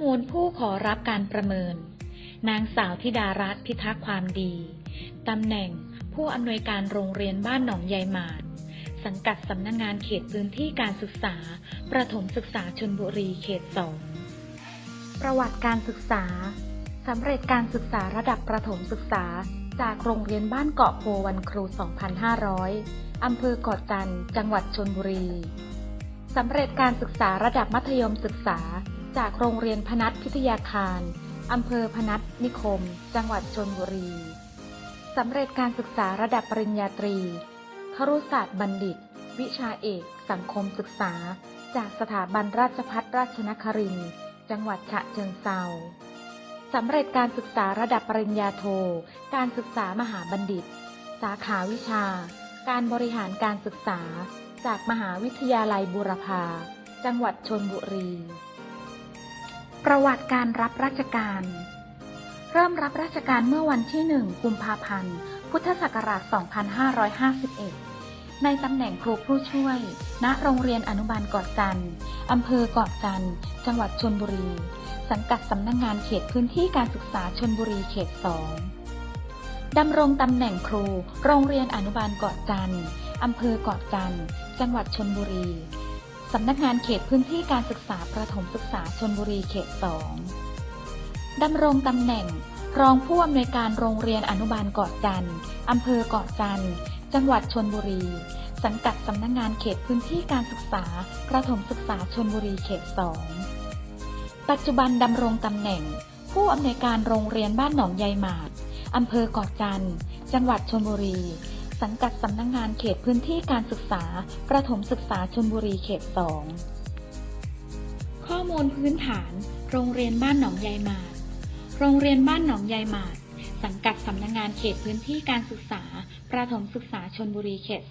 มูลผู้ขอรับการประเมิน นางสาวธิดารัตน์พิทักษ์ความดี ตำแหน่งผู้อำนวยการโรงเรียนบ้านหนองยายหมาด สังกัดสำนักงงานเขตพื้นที่การศึกษา ประถมศึกษาชนบุรีเขตสองประวัติการศึกษา สำเร็จการศึกษาระดับประถมศึกษา จากโรงเรียนบ้านเกาะโพวันครู 2500 อำเภอเกาะจันทร์จังหวัดชนบุรี สำเร็จการศึกษาระดับมัธยมศึกษา จากโรงเรียนพนัสพิทยาคารอำเภอพนัสนิคม จังหวัดชนบุรี สำเร็จการศึกษาระดับปริญญาตรี ครุศาสตร์บัณฑิต วิชาเอก สังคมศึกษา จากสถาบันราชภัฏราชนครินจังหวัดฉะเชิงเทราสำเร็จการศึกษาระดับปริญญาโท การศึกษามหาบัณฑิต สาขาวิชา การบริหารการศึกษา จากมหาวิทยาลัยบูรพา จังหวัดชนบุรี ประวัติการรับราชการ เริ่มรับราชการเมื่อวันที่ 1 กุมภาพันธ์ พุทธศักราช 2551 ในตำแหน่งครูผู้ช่วย ณ โรงเรียนอนุบาลเกาะจันทร์อำเภอเกาะจันทร์จังหวัดชนบุรี สังกัดสำนักงงานเขตพื้นที่การศึกษาชนบุรีเขต 2 ดำรงตำแหน่งครู โรงเรียนอนุบาลเกาะจันทร์อำเภอเกาะจันทร์จังหวัดชนบุรี สำนักงานเขตพื้นที่การศึกษาประถมศึกษาชนบุรีเขต2ดำรงตำแหน่ง รองผู้อำนวยการโรงเรียนอนุบาลเกาะจันทร์อำเภอเกาะจันทร์จังหวัดชนบุรี สังกัดสำนักงานเขตพื้นที่การศึกษาประถมศึกษาชนบุรีเขต2ปัจจุบันดำรงตำแหน่ง ผู้อำนวยการโรงเรียนบ้านหนองยายหมาดอำเภอเกาะจันทร์จังหวัดชนบุรี สังกัดสำนักงานเขตพื้นที่การศึกษา ประถมศึกษาชนบุรีเขต 2 ข้อมูลพื้นฐาน โรงเรียนบ้านหนองยายหมาด โรงเรียนบ้านหนองยายหมาด สังกัดสำนักงานเขตพื้นที่การศึกษา ประถมศึกษาชนบุรีเขต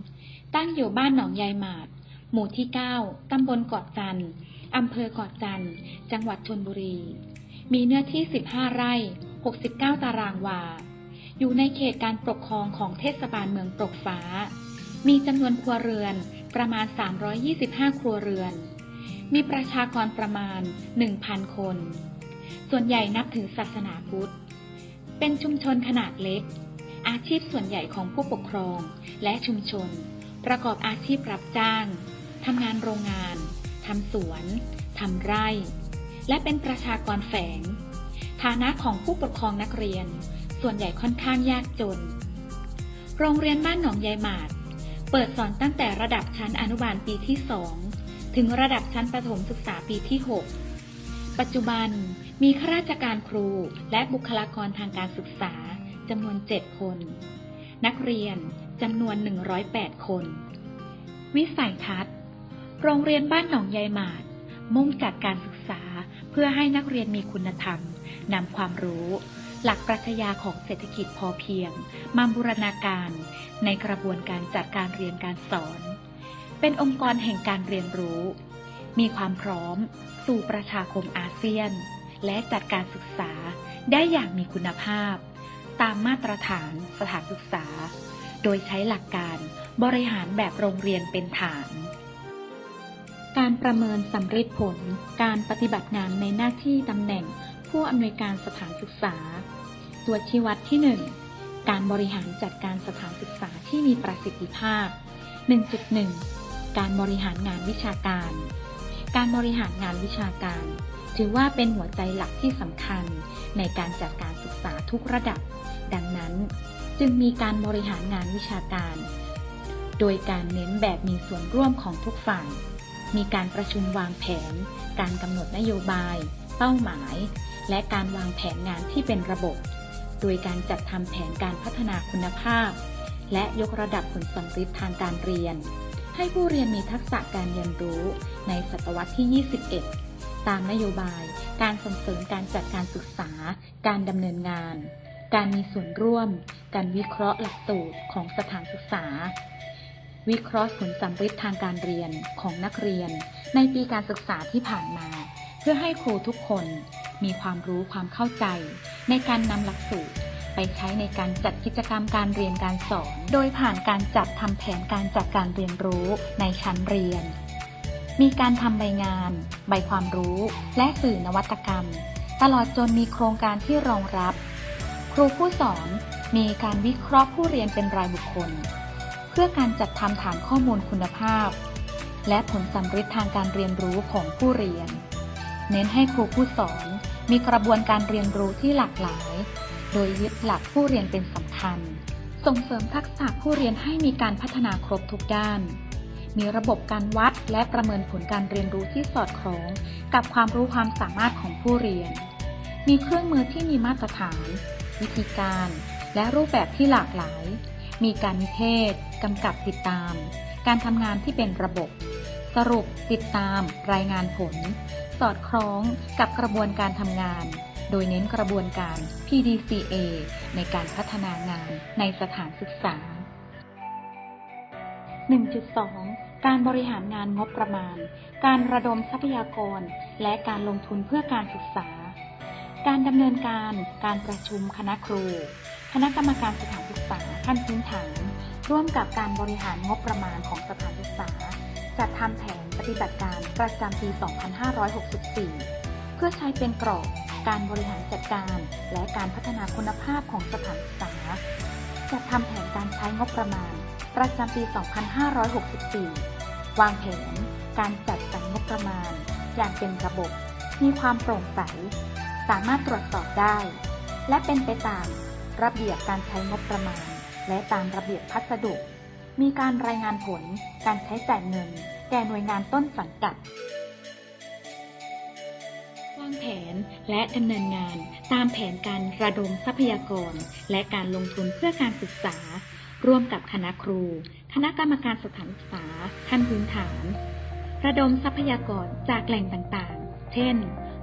2 ตั้งอยู่บ้านหนองยายหมาด หมู่ที่ 9 ตำบลเกาะจันทร์อำเภอเกาะจันทร์จังหวัดชนบุรี มีเนื้อที่ 15 ไร่ 69 ตารางวา อยู่ในเขตการปกครองของเทศบาลเมืองปกฟ้า มีจำนวนครัวเรือนประมาณ 325 ครัวเรือน มีประชากรประมาณ 1,000 คน ส่วนใหญ่นับถือศาสนาพุทธ เป็นชุมชนขนาดเล็ก อาชีพส่วนใหญ่ของผู้ปกครองและชุมชน ประกอบอาชีพรับจ้าง ทำงานโรงงาน ทำสวน ทำไร่ และเป็นประชากรแฝง ฐานะของผู้ปกครองนักเรียน ส่วนใหญ่ค่อนข้างยากจน โรงเรียนบ้านหนองยายหมาด เปิดสอนตั้งแต่ระดับชั้นอนุบาลปีที่2ถึงระดับชั้นประถมศึกษาปีที่ 6 ปัจจุบันมีข้าราชการครูและบุคลากรทางการศึกษาจำนวน 7 คน นักเรียนจำนวน 108 คน วิสัยทัศน์ โรงเรียนบ้านหนองยายหมาด มุ่งจัดการศึกษาเพื่อให้นักเรียนมีคุณธรรมนำความรู้ หลักปรัชญาของเศรษฐกิจพอเพียง มาบูรณาการในกระบวนการจัดการเรียนการสอน เป็นองค์กรแห่งการเรียนรู้ มีความพร้อม สู่ประชาคมอาเซียน และจัดการศึกษาได้อย่างมีคุณภาพ ตามมาตรฐานสถานศึกษา โดยใช้หลักการบริหารแบบโรงเรียนเป็นฐาน การประเมินสำเร็จผล การปฏิบัติงานในหน้าที่ตำแหน่ง ผู้อำนวยการสถานศึกษา ตัวชี้วัดที่ 1 การบริหารจัดการสถานศึกษาที่มีประสิทธิภาพ 1.1 การบริหารงานวิชาการ การบริหารงานวิชาการ ถือว่าเป็นหัวใจหลักที่สำคัญในการจัดการศึกษาทุกระดับ ดังนั้น จึงมีการบริหารงานวิชาการ โดยการเน้นแบบมีส่วนร่วมของทุกฝ่ายมีการประชุมวางแผน การกำหนดนโยบาย เป้าหมาย และการวางแผนงานที่เป็นระบบ โดยการจัดทำแผนการพัฒนาคุณภาพ และยกระดับผลสำเร็จทางการเรียน ให้ผู้เรียนมีทักษะการเรียนรู้ในศตวรรษที่ 21 ตามนโยบาย การส่งเสริมการจัดการศึกษา การดำเนินงาน การมีส่วนร่วม การวิเคราะห์หลักสูตรของสถานศึกษาวิเคราะห์ผลสำเร็จทางการเรียนของนักเรียน ในปีการศึกษาที่ผ่านมา เพื่อให้ครูทุกคน มีความรู้ความเข้าใจ ในการนำหลักสูตร ไปใช้ในการจัดกิจกรรมการเรียนการสอน โดยผ่านการจัดทำแผนการจัดการเรียนรู้ในชั้นเรียน มีการทำใบงาน ใบความรู้ และสื่อนวัตกรรม ตลอดจนมีโครงการที่รองรับ ครูผู้สอนมีการวิเคราะห์ผู้เรียนเป็นรายบุคคล เพื่อการจัดทำฐานข้อมูลคุณภาพ และผลสำเร็จทางการเรียนรู้ของผู้เรียน เน้นให้ครูผู้สอน มีกระบวนการเรียนรู้ที่หลากหลาย โดยยึดหลักผู้เรียนเป็นสำคัญ ส่งเสริมทักษะผู้เรียนให้มีการพัฒนาครบทุกด้าน มีระบบการวัดและประเมินผลการเรียนรู้ที่สอดคล้อง กับความรู้ความสามารถของผู้เรียน มีเครื่องมือที่มีมาตรฐาน วิธีการ และรูปแบบที่หลากหลาย มีการนิเทศกำกับติดตาม การทำงานที่เป็นระบบ สรุปติดตาม รายงานผล สอดคล้องกับกระบวนการทำงาน โดยเน้นกระบวนการ PDCA ในการพัฒนางานในสถานศึกษา 1.2 การบริหารงานงบประมาณ การระดมทรัพยากร และการลงทุนเพื่อการศึกษา การดำเนินการ การประชุมคณะครู คณะกรรมการสถานศึกษาขั้นพื้นฐาน ร่วมกับการบริหารงบประมาณของสถานศึกษา จัดทำแผนปฏิบัติการประจำปี 2564 เพื่อใช้เป็นกรอบการบริหารจัดการและการพัฒนาคุณภาพของสถานศึกษา จัดทำแผนการใช้งบประมาณ ประจำปี 2564 วางแผนการจัดสรรงบประมาณ อย่างเป็นระบบ มีความโปร่งใส สามารถตรวจสอบได้ และเป็นไปตามระเบียบการใช้งบประมาณ และตามระเบียบพัสดุ มีการรายงานผลการใช้จ่ายเงิน แก่หน่วยงานต้นสังกัดวางแผนและดำเนินงานตามแผนการระดมทรัพยากร และการลงทุนเพื่อการศึกษา ร่วมกับคณะครู คณะกรรมการสถานศึกษาขั้นพื้นฐาน ระดมทรัพยากรจากแหล่งต่างๆ เช่น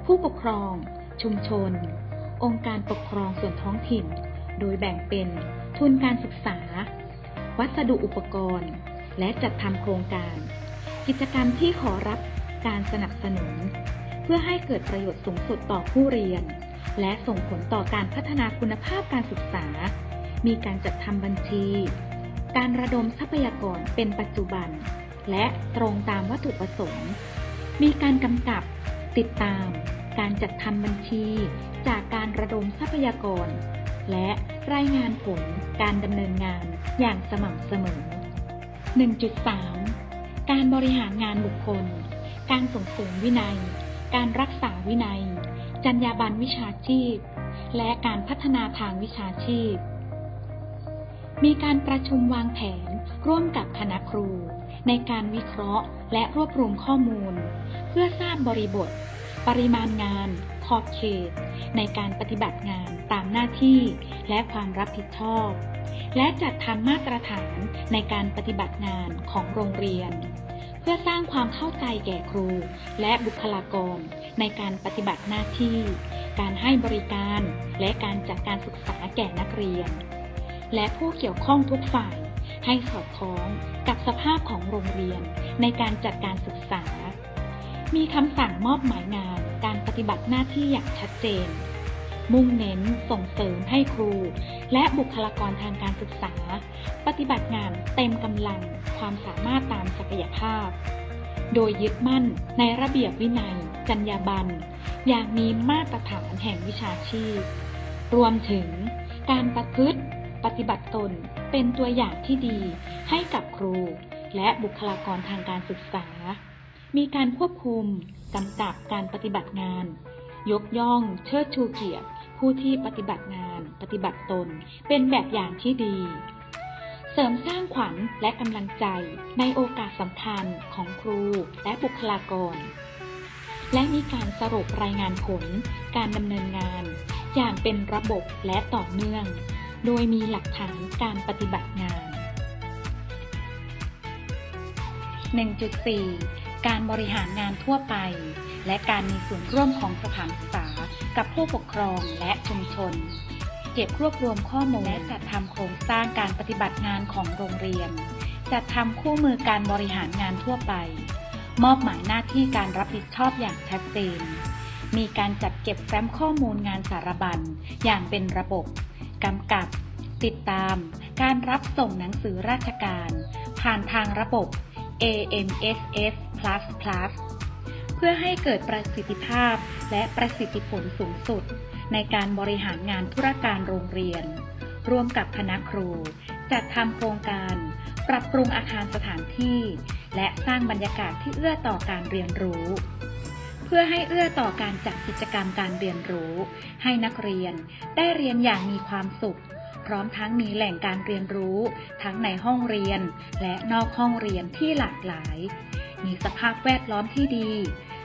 ผู้ปกครอง ชุมชน องค์การปกครองส่วนท้องถิ่น โดยแบ่งเป็นทุนการศึกษา วัสดุอุปกรณ์ และจัดทำโครงการ กิจกรรมที่ขอรับการสนับสนุน เพื่อให้เกิดประโยชน์สูงสุดต่อผู้เรียน และส่งผลต่อการพัฒนาคุณภาพการศึกษา มีการจัดทำบัญชี การระดมทรัพยากรเป็นปัจจุบัน และตรงตามวัตถุประสงค์ มีการกำกับติดตาม การจัดทำบัญชี จากการระดมทรัพยากร และรายงานผลการดำเนินงาน อย่างสม่ำเสมอ 1.3 การบริหารงานบุคคล การส่งเสริมวินัย การรักษาวินัย จรรยาบรรณวิชาชีพ และการพัฒนาทางวิชาชีพ มีการประชุมวางแผนร่วมกับคณะครู ในการวิเคราะห์และรวบรวมข้อมูล เพื่อทราบบริบท ปริมาณงาน ขอบเขต ในการปฏิบัติงานตามหน้าที่ และความรับผิดชอบ และจัดทำมาตรฐานในการปฏิบัติงานของโรงเรียน เพื่อสร้างความเข้าใจแก่ครู และบุคลากร ในการปฏิบัติหน้าที่ การให้บริการ และการจัดการศึกษาแก่นักเรียน และผู้เกี่ยวข้องทุกฝ่ายให้สอดคล้องกับสภาพของโรงเรียนในการจัดการศึกษา มีคำสั่งมอบหมายงานการปฏิบัติหน้าที่อย่างชัดเจน มุ่งเน้นส่งเสริมให้ครู และบุคลากรทางการศึกษา ปฏิบัติงานเต็มกำลังความสามารถตามศักยภาพ โดยยึดมั่นในระเบียบวินัย จรรยาบรรณอย่างมีมาตรฐานแห่งวิชาชีพ รวมถึงการประพฤติปฏิบัติตนเป็นตัวอย่างที่ดีให้กับครู และบุคลากรทางการศึกษา มีการควบคุมกำกับการปฏิบัติงาน ยกย่อง เชิดชูเกียรติ ผู้ที่ปฏิบัติงาน ปฏิบัติตน เป็นแบบอย่างที่ดี เสริมสร้างขวัญและกำลังใจในโอกาสสำคัญของครูและบุคลากร และมีการสรุปรายงานผล การดำเนินงาน อย่างเป็นระบบและต่อเนื่อง โดยมีหลักฐานการปฏิบัติงาน 1.4 การบริหารงานทั่วไป และการมีส่วนร่วมของสถานศึกษา กับผู้ปกครองและชุมชน เก็บรวบรวมข้อมูลและจัดทำโครงสร้างการปฏิบัติงานของโรงเรียน จัดทำคู่มือการบริหารงานทั่วไป มอบหมายหน้าที่การรับผิดชอบอย่างชัดเจน มีการจัดเก็บแฟ้มข้อมูลงานสารบัญอย่างเป็นระบบกำกับ ติดตาม การรับส่งหนังสือราชการ ผ่านทางระบบ AMSS++ เพื่อพื่อให้เกิดประสิทธิภาพและประสิทธิผลสูงสุด ในการบริหารงานธุรการโรงเรียน ร่วมกับคณะครู จัดทำโครงการ ปรับปรุงอาคารสถานที่ และสร้างบรรยากาศที่เอื้อต่อการเรียนรู้ เพื่อให้เอื้อต่อการจัดกิจกรรมการเรียนรู้ ให้นักเรียนได้เรียนอย่างมีความสุขพร้อมทั้งมีแหล่งการเรียนรู้ ทั้งในห้องเรียนและนอกห้องเรียนที่หลากหลาย มีสภาพแวดล้อมที่ดี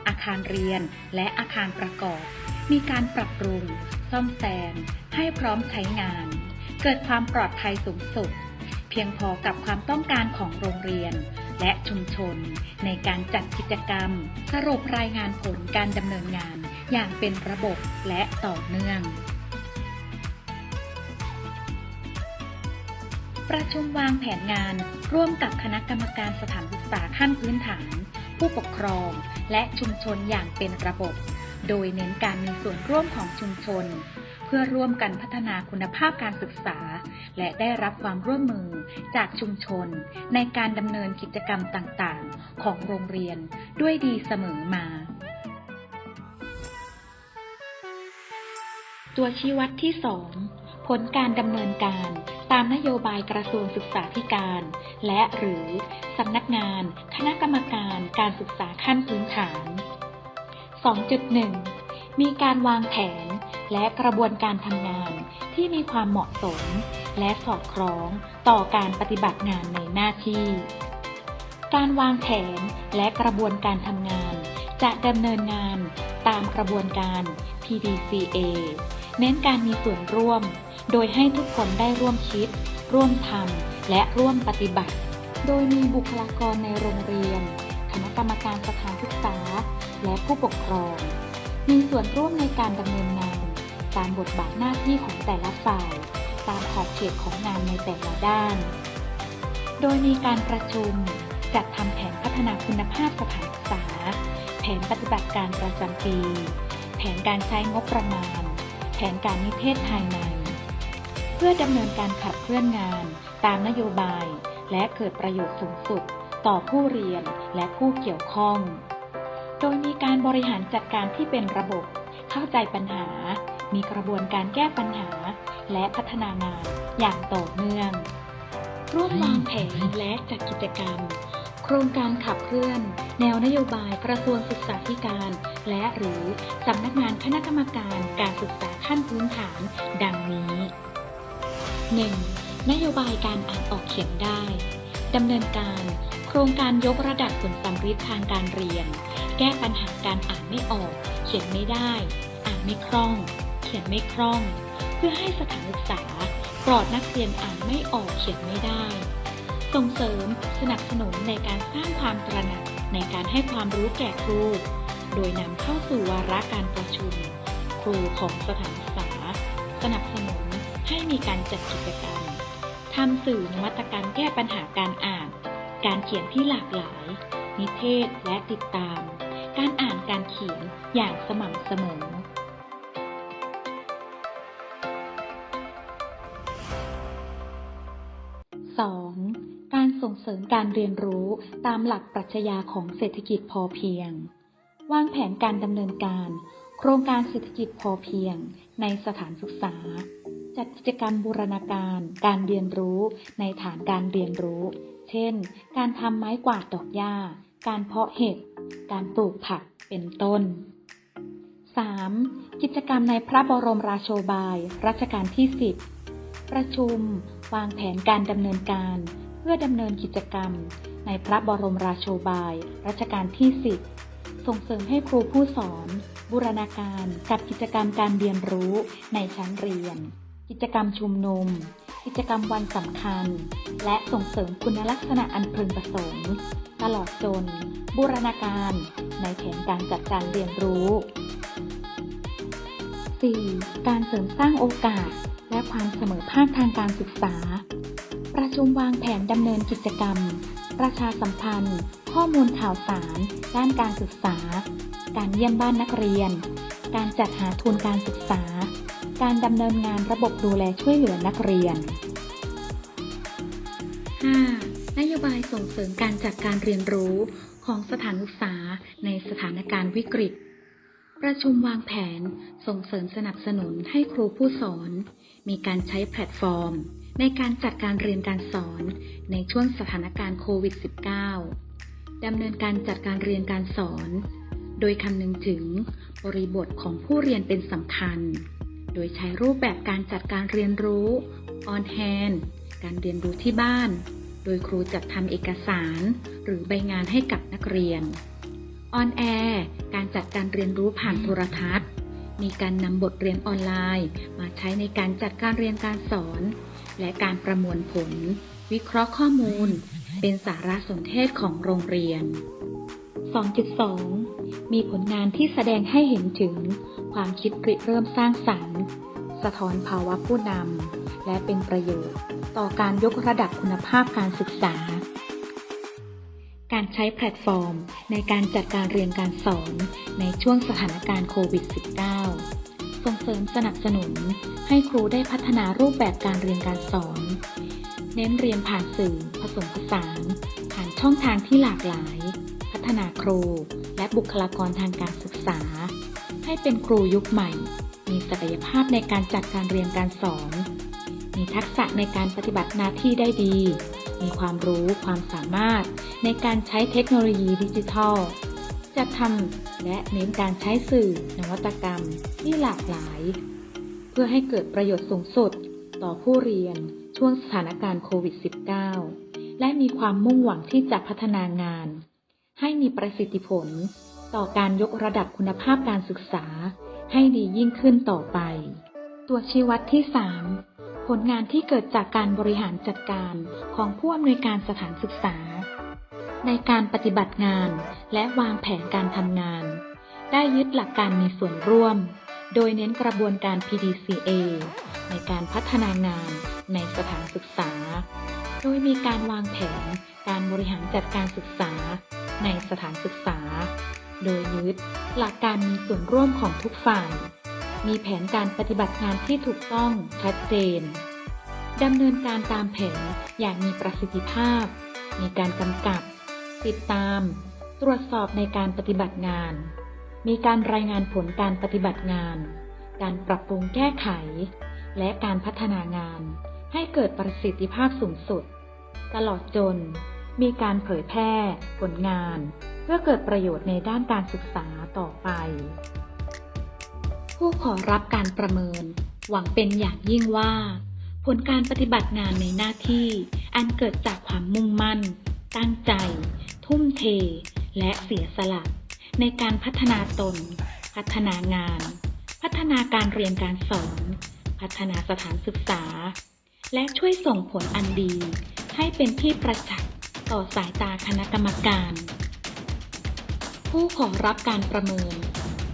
อาคารเรียนและอาคารประกอบ มีการปรับปรุง ซ่อมแซม ให้พร้อมใช้งาน เกิดความปลอดภัยสูงสุด เพียงพอกับความต้องการของโรงเรียน และชุมชน ในการจัดกิจกรรม สรุปรายงานผลการดำเนินงานอย่างเป็นระบบและต่อเนื่อง ประชุมวางแผนงาน ร่วมกับคณะกรรมการสถานศึกษาขั้นพื้นฐาน ผู้ปกครอง และชุมชนอย่างเป็นระบบ โดยเน้นการมีส่วนร่วมของชุมชน เพื่อร่วมกันพัฒนาคุณภาพการศึกษา และได้รับความร่วมมือจากชุมชน ในการดำเนินกิจกรรมต่างๆ ของโรงเรียนด้วยดีเสมอมาตัวชี้วัดที่ 2 ผลการดำเนินการ ตามนโยบายกระทรวงศึกษาธิการ และหรือสำนักงาน คณะกรรมการการศึกษาขั้นพื้นฐาน 2.1 มีการวางแผนและกระบวนการทำงานที่มีความเหมาะสม และสอดคล้องต่อการปฏิบัติงานในหน้าที่ การวางแผนและกระบวนการทำงาน จะดำเนินงานตามกระบวนการ PDCA เน้นการมีส่วนร่วม โดยให้ทุกคนได้ร่วมคิด ร่วมทำและร่วมปฏิบัติ โดยมีบุคลากรในโรงเรียน คณะกรรมการสถานศึกษา และผู้ปกครอง มีส่วนร่วมในการดำเนินงาน ตามบทบาทหน้าที่ของแต่ละฝ่าย ตามขอบเขตของงานในแต่ละด้าน โดยมีการประชุม จัดทำแผนพัฒนาคุณภาพสถานศึกษา แผนปฏิบัติการประจำปี แผนการใช้งบประมาณ แผนการนิเทศภายใน เพื่อดำเนินการขับเคลื่อนงาน ตามนโยบาย และเกิดประโยชน์สูงสุด ต่อผู้เรียนและผู้เกี่ยวข้อง โดยมีการบริหารจัดการที่เป็นระบบ เข้าใจปัญหา มีกระบวนการแก้ปัญหา และพัฒนางานอย่างต่อเนื่อง ร่วมวางแผนและจัดกิจกรรม โครงการขับเคลื่อน แนวนโยบายกระทรวงศึกษาธิการ และหรือสำนักงานคณะกรรมการการศึกษาขั้นพื้นฐาน ดังนี้ 1. นโยบายการอ่านออกเขียนได้ ดำเนินการโครงการยกระดับผลสัมฤทธิ์ทางการเรียน แก้ปัญหาการอ่านไม่ออก เขียนไม่ได้ อ่านไม่คล่อง เขียนไม่คล่อง เพื่อให้สถานศึกษาปลอดนักเรียนอ่านไม่ออกเขียนไม่ได้ ส่งเสริมสนับสนุนในการสร้างความตระหนักในการให้ความรู้แก่ครู โดยนำเข้าสู่วาระการประชุม ครูของสถานศึกษา สนับสนุน มีการจัดกิจกรรมทำสื่อนวัตกรรมแก้ปัญหาการอ่าน การเขียนที่หลากหลาย นิเทศและติดตาม การอ่านการเขียนอย่างสม่ำเสมอ 2. การส่งเสริมการเรียนรู้ตามหลักปรัชญาของเศรษฐกิจพอเพียง วางแผนการดำเนินการ โครงการเศรษฐกิจพอเพียงในสถานศึกษา จัดกิจกรรมบูรณาการ การเรียนรู้ในฐานการเรียนรู้ เช่น การทำไม้กวาดดอกหญ้า การเพาะเห็ด การปลูกผัก เป็นต้น 3. กิจกรรมในพระบรมราโชบาย รัชกาลที่ 10 ประชุม วางแผนการดำเนินการ เพื่อดำเนินกิจกรรม ในพระบรมราโชบาย รัชกาลที่ 10 ส่งเสริมให้ครูผู้สอน บูรณาการกับกิจกรรมการเรียนรู้ในชั้นเรียน กิจกรรมชุมนุม กิจกรรมวันสำคัญ และส่งเสริมคุณลักษณะอันพึงประสงค์ ตลอดจน บูรณาการในแผนการจัดการเรียนรู้ 4. การเสริมสร้างโอกาส และความเสมอภาคทางการศึกษา ประชุมวางแผนดำเนินกิจกรรม ประชาสัมพันธ์ ข้อมูลข่าวสาร ด้านการศึกษา การเยี่ยมบ้านนักเรียน การจัดหาทุนการศึกษา การดำเนินงานระบบดูแลช่วยเหลือนักเรียน 5. นโยบายส่งเสริมการจัดการเรียนรู้ของสถานศึกษาในสถานการณ์วิกฤต ประชุมวางแผนส่งเสริมสนับสนุนให้ครูผู้สอน มีการใช้แพลตฟอร์ม ในการจัดการเรียนการสอนในช่วงสถานการณ์โควิด -19 ดำเนินการจัดการเรียนการสอน โดยคำนึงถึงบริบทของผู้เรียนเป็นสำคัญ ดยใช้รูปแบบการจัดการเรียนรู้ on hand การเรียนรู้ที่บ้าน โดยครูจัดทำเอกสาร หรือใบงานให้กับนักเรียน on air การจัดการเรียนรู้ผ่านโทรทัศน์ มีการนำบทเรียนออนไลน์ มาใช้ในการจัดการเรียนการสอน และการประมวลผล วิเคราะห์ข้อมูล เป็นสารสนเทศของโรงเรียน 2.2 มีผลงานที่แสดงให้เห็นถึงความคิดริเริ่มสร้างสรรค์ สะท้อนภาวะผู้นำ และเป็นประโยชน์ ต่อการยกระดับคุณภาพการศึกษา การใช้แพลตฟอร์ม ในการจัดการเรียนการสอนในช่วงสถานการณ์โควิด -19 ส่งเสริมสนับสนุนให้ครูได้พัฒนารูปแบบการเรียนการสอน เน้นเรียนผ่านสื่อผสมผสาน ผ่านช่องทางที่หลากหลาย พัฒนาครูและบุคลากรทางการศึกษา ให้เป็นครูยุคใหม่ มีศักยภาพในการจัดการเรียนการสอน มีทักษะในการปฏิบัติหน้าที่ได้ดี มีความรู้ความสามารถในการใช้เทคโนโลยีดิจิทัลจะทำและเน้นการใช้สื่อนวัตกรรมที่หลากหลาย เพื่อให้เกิดประโยชน์สูงสุดต่อผู้เรียนช่วงสถานการณ์โควิด -19 และมีความมุ่งหวังที่จะพัฒนางาน ให้มีประสิทธิผล ต่อการยกระดับคุณภาพการศึกษาให้ดียิ่งขึ้นต่อไป ตัวชี้วัดที่ 3 ผลงานที่เกิดจากการบริหารจัดการของผู้อำนวยการสถานศึกษา ในการปฏิบัติงานและวางแผนการทำงาน ได้ยึดหลักการมีส่วนร่วม โดยเน้นกระบวนการ PDCA ในการพัฒนางานในสถานศึกษา โดยมีการวางแผนการบริหารจัดการศึกษาในสถานศึกษา โดยยึดหลักการมีส่วนร่วมของทุกฝ่าย มีแผนการปฏิบัติงานที่ถูกต้องชัดเจน ดำเนินการตามแผนอย่างมีประสิทธิภาพ มีการกำกับ ติดตาม ตรวจสอบในการปฏิบัติงาน มีการรายงานผลการปฏิบัติงาน การปรับปรุงแก้ไข และการพัฒนางานให้เกิดประสิทธิภาพสูงสุด ตลอดจน มีการเผยแพร่ ผลงาน เพื่อเกิดประโยชน์ในด้านการศึกษาต่อไป ผู้ขอรับการประเมิน หวังเป็นอย่างยิ่งว่า ผลการปฏิบัติงานในหน้าที่ อันเกิดจากความมุ่งมั่น ตั้งใจ ทุ่มเท และเสียสละในการพัฒนาตน พัฒนางาน พัฒนาการเรียนการสอน พัฒนาสถานศึกษา และช่วยส่งผลอันดี ให้เป็นที่ประจักษ์ ต่อสายตาคณะกรรมการ ผู้ขอรับการประเมิน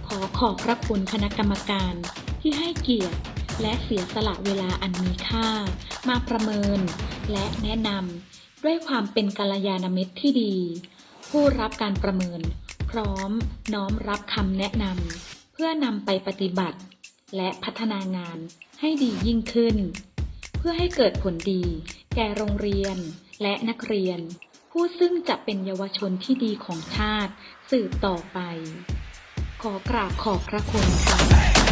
ขอขอบพระคุณคณะกรรมการที่ให้เกียรติและเสียสละเวลาอันมีค่า มาประเมิน และแนะนำด้วยความเป็นกัลยาณมิตรที่ดี ผู้รับการประเมิน พร้อมน้อมรับคำแนะนำเพื่อนำไปปฏิบัติ และพัฒนางานให้ดียิ่งขึ้น เพื่อให้เกิดผลดี แก่โรงเรียนและนักเรียน ผู้ซึ่งจะเป็นเยาวชนที่ดีของชาติ สืบต่อไป ขอกราบขอบพระคุณค่ะ